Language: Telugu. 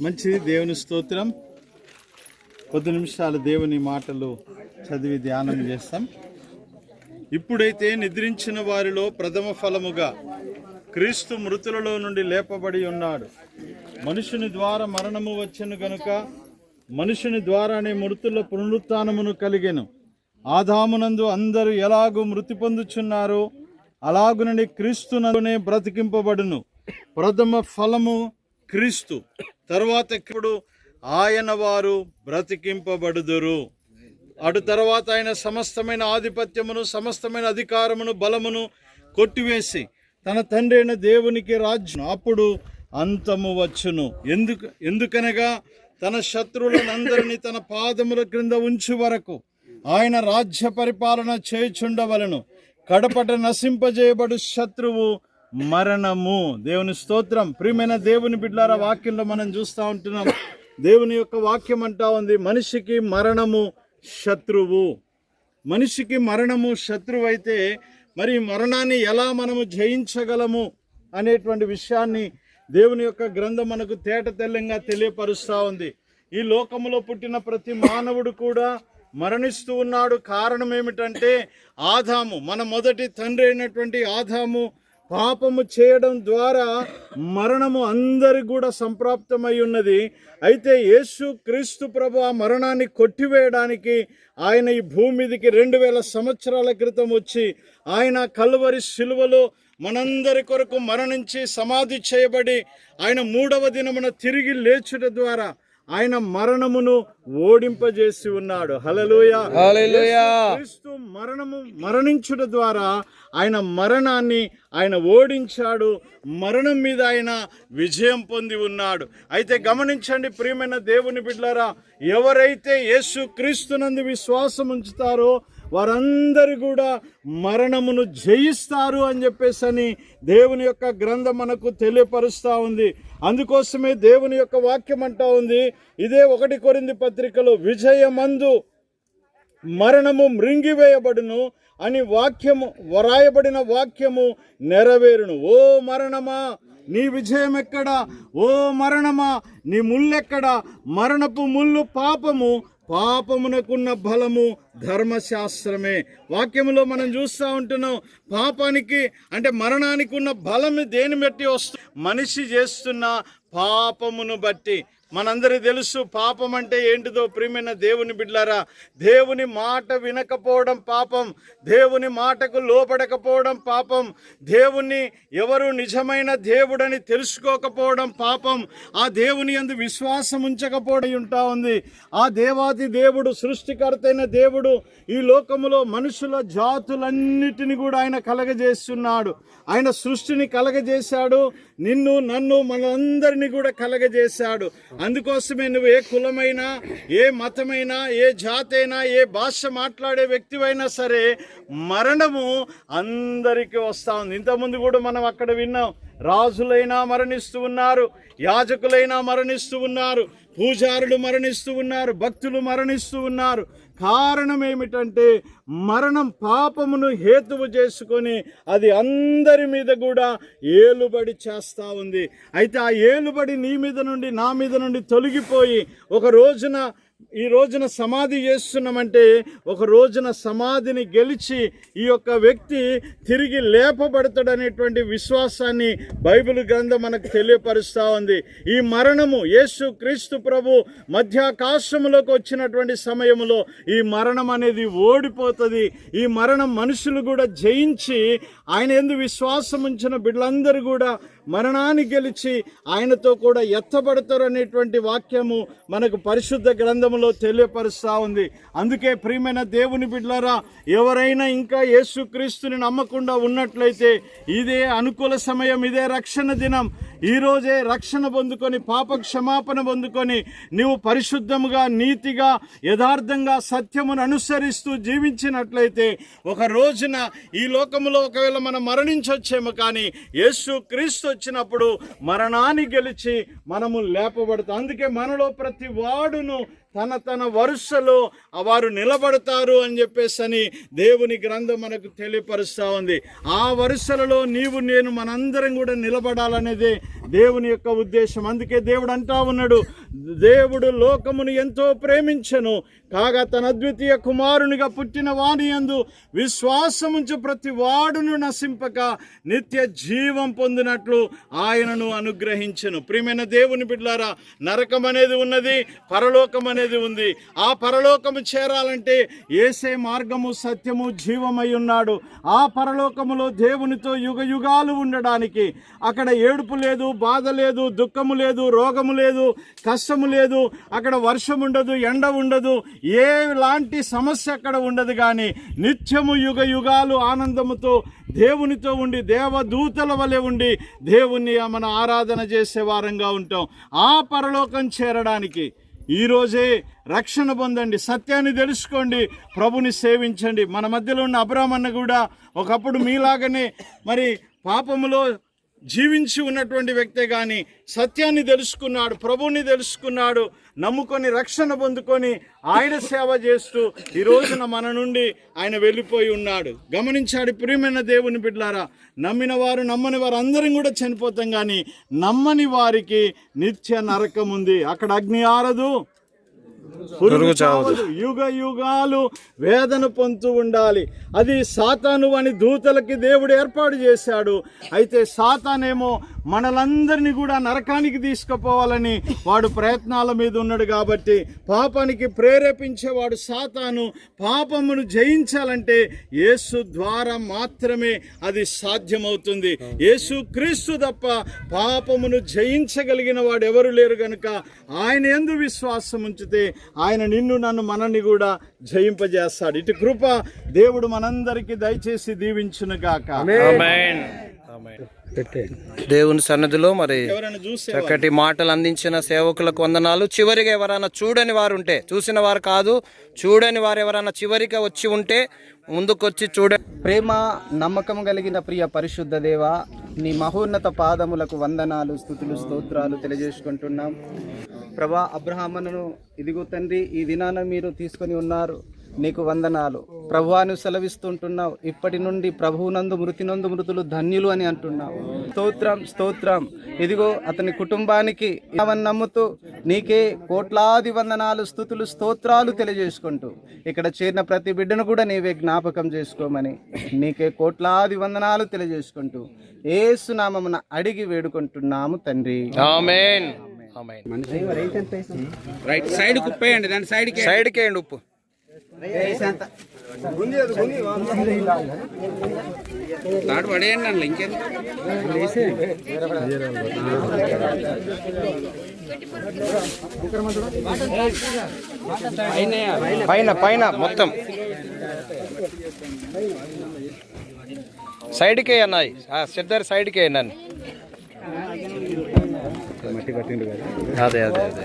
మంచిది దేవుని స్తోత్రం. కొద్ది నిమిషాలు దేవుని మాటలు చదివి ధ్యానం చేస్తాం. ఇప్పుడైతే నిద్రించిన వారిలో ప్రథమ ఫలముగా క్రీస్తు మృతులలో నుండి లేపబడి ఉన్నాడు. మనుషుని ద్వారా మరణము వచ్చెను గనుక మనుషుని ద్వారానే మృతుల పునరుత్నమును కలిగెను. ఆదామునందు అందరూ ఎలాగూ మృతి పొందుచున్నారో అలాగునని క్రీస్తునందునే బ్రతికింపబడును. ప్రథమ ఫలము క్రీస్తు. తర్వాత ఇప్పుడు ఆయన వారు బ్రతికింపబడుదురు. అటు తర్వాత ఆయన సమస్తమైన ఆధిపత్యమును సమస్తమైన అధికారమును బలమును కొట్టివేసి తన తండ్రి అయిన దేవునికి రాజ్యం. అప్పుడు అంతము వచ్చును. ఎందుకు ఎందుకనగా తన శత్రువులనందరినీ తన పాదముల క్రింద ఉంచు వరకు ఆయన రాజ్య పరిపాలన చేయుచుండవలను. కడపట నశింపజేయబడు శత్రువు మరణము. దేవుని స్తోత్రం. ప్రియమైన దేవుని బిడ్డారా వాక్యంలో మనం చూస్తూ ఉంటున్నాం. దేవుని యొక్క వాక్యం అంటా ఉంది మనిషికి మరణము శత్రువు. మనిషికి మరణము శత్రువు అయితే మరి మరణాన్ని ఎలా మనము జయించగలము అనేటువంటి విషయాన్ని దేవుని యొక్క గ్రంథం మనకు తేట తెల్లంగా తెలియపరుస్తూ ఉంది. ఈ లోకములో పుట్టిన ప్రతి మానవుడు కూడా మరణిస్తూ ఉన్నాడు. కారణం ఏమిటంటే ఆదాము. మన మొదటి తండ్రి అయినటువంటి ఆదాము పాపము చేయడం ద్వారా మరణము అందరికి కూడా సంప్రాప్తమై ఉన్నది. అయితే యేసు క్రీస్తు ప్రభు ఆ మరణాన్ని కొట్టివేయడానికి ఆయన ఈ భూమి మీదకి రెండు వేల సంవత్సరాల క్రితం వచ్చి ఆయన కలువరి శిలువలో మనందరి కొరకు మరణించి సమాధి చేయబడి ఆయన మూడవ దినమున తిరిగి లేచుట ద్వారా ఆయన మరణమును ఓడింపజేసి ఉన్నాడు. హలలోయ క్రీస్తు మరణము మరణించుట ద్వారా ఆయన మరణాన్ని ఆయన ఓడించాడు. మరణం మీద ఆయన విజయం పొంది ఉన్నాడు. అయితే గమనించండి ప్రియమైన దేవుని బిడ్డలారా ఎవరైతే యేసు క్రీస్తునందు విశ్వాసం ఉంచుతారో వారందరూ కూడా మరణమును జయిస్తారు అని చెప్పేసి అని దేవుని యొక్క గ్రంథం మనకు తెలియపరుస్తూ ఉంది. అందుకోసమే దేవుని యొక్క వాక్యం అంటా ఉంది. ఇదే ఒకటి కొరింది పత్రికలో విజయమందు మరణము మృంగివేయబడును అని వాక్యము వ్రాయబడిన వాక్యము నెరవేరును. ఓ మరణమా నీ విజయం ఎక్కడా? ఓ మరణమా నీ ముల్లెక్కడా మరణపు ముళ్ళు పాపము పాపమునకున్న బలము ధర్మశాస్త్రమే. వాక్యములో మనం చూస్తూ ఉంటున్నాం పాపానికి అంటే మరణానికి ఉన్న బలం దేని బట్టి వస్తుంది మనిషి చేస్తున్న పాపమును బట్టి. మనందరి తెలుసు పాపం అంటే ఏంటిదో ప్రియమైన దేవుని బిడ్లారా దేవుని మాట వినకపోవడం పాపం. దేవుని మాటకు లోపడకపోవడం పాపం. దేవుని ఎవరు నిజమైన దేవుడని తెలుసుకోకపోవడం పాపం. ఆ దేవుని అందు విశ్వాసం ఉంచకపోవడం ఉంటా ఉంది. ఆ దేవాది దేవుడు సృష్టికర్తైన దేవుడు ఈ లోకములో మనుషుల జాతులన్నిటిని కూడా ఆయన కలగజేస్తున్నాడు. ఆయన సృష్టిని కలగజేశాడు. నిన్ను నన్ను మనందరినీ కూడా కలగజేశాడు. అందుకోసమే నువ్వు ఏ కులమైనా ఏ మతమైనా ఏ జాతైనా ఏ భాష మాట్లాడే వ్యక్తివైనా సరే మరణము అందరికీ వస్తా ఉంది. ఇంతకుముందు కూడా మనం అక్కడ విన్నాం రాజులైనా మరణిస్తూ ఉన్నారు యాజకులైనా మరణిస్తూ ఉన్నారు పూజారులు మరణిస్తూ ఉన్నారు భక్తులు మరణిస్తూ ఉన్నారు. కారణం ఏమిటంటే మరణం పాపమును హేతువు చేసుకొని అది అందరి మీద కూడా ఏలుబడి చేస్తూ ఉంది. అయితే ఆ ఏలుబడి నీ మీద నుండి నా మీద నుండి తొలగిపోయి ఒక రోజున ఈ రోజున సమాధి చేస్తున్నామంటే ఒక రోజున సమాధిని గెలిచి ఈ యొక్క వ్యక్తి తిరిగి లేపబడతాడనేటువంటి విశ్వాసాన్ని బైబిల్ గ్రంథం మనకు తెలియపరుస్తూ ఉంది. ఈ మరణము యేసు క్రీస్తు ప్రభు మధ్యాకాశములోకి వచ్చినటువంటి సమయంలో ఈ మరణం అనేది ఓడిపోతుంది. ఈ మరణం మనుషులు కూడా జయించి ఆయన ఎందు విశ్వాసం ఉంచిన బిడ్డలందరూ కూడా మరణాన్ని గెలిచి ఆయనతో కూడా ఎత్తబడతారు అనేటువంటి వాక్యము మనకు పరిశుద్ధ గ్రంథములో తెలియపరుస్తూ ఉంది. అందుకే ప్రియమైన దేవుని బిడ్డలారా ఎవరైనా ఇంకా యేసుక్రీస్తుని నమ్మకుండా ఉన్నట్లయితే ఇదే అనుకూల సమయం ఇదే రక్షణ దినం. ఈరోజే రక్షణ పొందుకొని పాప క్షమాపణ పొందుకొని నీవు పరిశుద్ధముగా నీతిగా యథార్థంగా సత్యమును అనుసరిస్తూ జీవించినట్లయితే ఒక రోజున ఈ లోకములో ఒకవేళ మనం మరణించొచ్చేమో కానీ యేసు క్రీస్తు వచ్చినప్పుడు మరణాన్ని గెలిచి మనము లేపబడతాం. అందుకే మనలో ప్రతి వాడును తన తన వరుసలో వారు నిలబడతారు అని చెప్పేసి అని దేవుని గ్రంథం మనకు తెలియపరుస్తూ ఉంది. ఆ వరుసలలో నీవు నేను మనందరం కూడా నిలబడాలనేదే దేవుని యొక్క ఉద్దేశం అందుకే దేవుడు అంటా ఉన్నాడు దేవుడు లోకమును ఎంతో ప్రేమించను కాగా తన అద్వితీయ కుమారునిగా పుట్టిన వాణి యందు విశ్వాసముంచు ప్రతి వాడును నశింపక నిత్య జీవం పొందినట్లు ఆయనను అనుగ్రహించను. ప్రియమైన దేవుని బిడ్లారా నరకం అనేది ఉన్నది పరలోకం అనేది ఉంది. ఆ పరలోకము చేరాలంటే ఏసే మార్గము సత్యము జీవమై ఉన్నాడు. ఆ పరలోకములో దేవునితో యుగ యుగాలు ఉండడానికి అక్కడ ఏడుపు లేదు బాధ లేదు దుఃఖము లేదు రోగము లేదు కష్టము లేదు అక్కడ వర్షం ఉండదు ఎండ ఉండదు ఏ లాంటి సమస్య అక్కడ ఉండదు కానీ నిత్యము యుగ యుగాలు ఆనందముతో దేవునితో ఉండి దేవదూతల వలె ఉండి దేవుణ్ణి మన ఆరాధన చేసే వారంగా ఉంటాం. ఆ పరలోకం చేరడానికి ఈరోజే రక్షణ పొందండి. సత్యాన్ని తెలుసుకోండి ప్రభుని సేవించండి. మన మధ్యలో ఉన్న అబ్రాహ్మణ కూడా ఒకప్పుడు మీలాగనే మరి పాపములో జీవించి ఉన్నటువంటి వ్యక్తే కానీ సత్యాన్ని తెలుసుకున్నాడు ప్రభువుని తెలుసుకున్నాడు నమ్ముకొని రక్షణ పొందుకొని ఆయన సేవ చేస్తూ ఈ రోజున మన నుండి ఆయన వెళ్ళిపోయి ఉన్నాడు. గమనించాడు ప్రియమైన దేవుని బిడ్లారా నమ్మిన వారు నమ్మని వారు అందరం కూడా చనిపోతాం కానీ నమ్మని వారికి నిత్య నరకం ఉంది అక్కడ అగ్ని ఆరదు. పురుగు చావదు యుగ యుగాలు వేదన పొందుతూ ఉండాలి. అది సాతాను అని దూతలకి దేవుడు ఏర్పాటు చేశాడు. అయితే సాతానేమో మనలందరినీ కూడా నరకానికి తీసుకుపోవాలని వాడు ప్రయత్నాల మీద ఉన్నాడు కాబట్టి పాపానికి ప్రేరేపించేవాడు సాతాను. పాపమును జయించాలంటే యేసు ద్వారా మాత్రమే అది సాధ్యమవుతుంది. యేసు క్రీస్తు తప్ప పాపమును జయించగలిగిన వాడు ఎవరు లేరు కనుక ఆయన ఎందు విశ్వాసం ఉంచితే ఆయన నిన్ను నన్ను మనల్ని కూడా జయింపజేస్తాడు. ఇటు కృప దేవుడు మనందరికీ దయచేసి దీవించును గాక దేవుని సన్నిధిలో మరి చక్కటి మాటలు అందించిన సేవకులకు వందనాలు. చివరిగా ఎవరైనా చూడని వారు ఉంటే చూసిన వారు కాదు చూడని వారు ఎవరైనా చివరిగా వచ్చి ఉంటే ముందుకొచ్చి చూడ ప్రేమ నమ్మకం కలిగిన ప్రియ పరిశుద్ధ దేవ నీ మహోన్నత పాదములకు వందనాలు స్థుతులు స్తోత్రాలు తెలియజేసుకుంటున్నాం. ప్రభా అబ్రహామను ఇదిగో తండ్రి ఈ దినాన మీరు తీసుకొని ఉన్నారు. నీకు వందనాలు. ప్రభువాను సెలవిస్తుంటున్నావు. ఇప్పటి నుండి ప్రభువునందు మృతినందు మృతులు ధన్యులు అని అంటున్నావు. స్తోత్రం స్తోత్రం. ఇదిగో అతని కుటుంబానికి నమ్ముతూ నీకే కోట్లాది వందనాలు స్థుతులు స్తోత్రాలు తెలియజేసుకుంటూ ఇక్కడ చేరిన ప్రతి బిడ్డను కూడా నీవే జ్ఞాపకం చేసుకోమని నీకే కోట్లాది వందనాలు తెలియజేసుకుంటూ ఏసునామమున అడిగి వేడుకుంటున్నాము తండ్రి. ఆమేన్. ఆమేన్. రైట్ సైడ్ కుప్పేయండి దాని సైడ్కి సైడ్కి వేయండి ఉప్పు. తాడు పడేయండి అందులో ఇంకేంది పైన పైన మొత్తం. సైడ్కి అన్నాయి సిద్ధర్ సైడ్కి వేయండి అదే అదే అదే.